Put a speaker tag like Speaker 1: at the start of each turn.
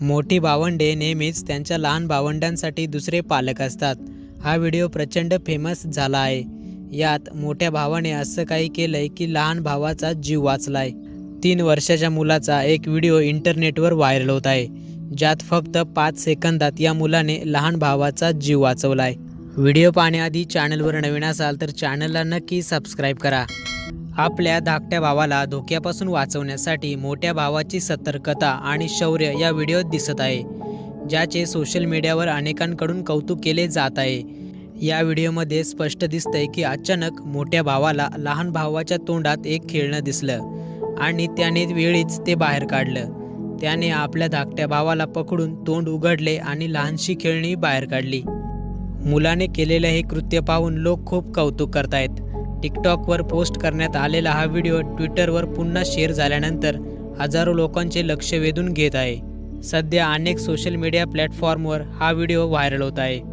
Speaker 1: मोठी भावंडे नेहमीच त्यांच्या लहान भावंडांसाठी दुसरे पालक असतात. हा व्हिडिओ प्रचंड फेमस झाला आहे. यात मोठ्या भावाने असं काही केलंय की लहान भावाचा जीव वाचलाय. तीन वर्षाच्या मुलाचा एक व्हिडिओ इंटरनेटवर व्हायरल होत आहे. ज्यात फक्त पाच सेकंदात या मुलाने लहान भावाचा जीव वाचवलाय. व्हिडिओ पाहण्याआधी चॅनलवर नवीन असाल तर चॅनलला नक्की सबस्क्राईब करा. आपल्या धाकट्या भावाला धोक्यापासून वाचवण्यासाठी मोठ्या भावाची सतर्कता आणि शौर्य या व्हिडिओत दिसत आहे ज्याचे सोशल मीडियावर अनेकांकडून कौतुक केले जात आहे. या व्हिडिओमध्ये स्पष्ट दिसतंय की अचानक मोठ्या भावाला लहान भावाच्या तोंडात एक खेळणं दिसलं आणि त्याने वेळीच ते बाहेर काढलं. त्याने आपल्या धाकट्या भावाला पकडून तोंड उघडले आणि लहानशी खेळणी बाहेर काढली. मुलाने केलेलं हे कृत्य पाहून लोक खूप कौतुक करतायत. टिकटॉकवर पोस्ट करण्यात आलेला हा व्हिडिओ ट्विटरवर पुन्हा शेअर झाल्यानंतर हजारो लोकांचे लक्ष वेधून घेत आहे. सध्या अनेक सोशल मीडिया प्लॅटफॉर्मवर हा व्हिडिओ व्हायरल होत आहे.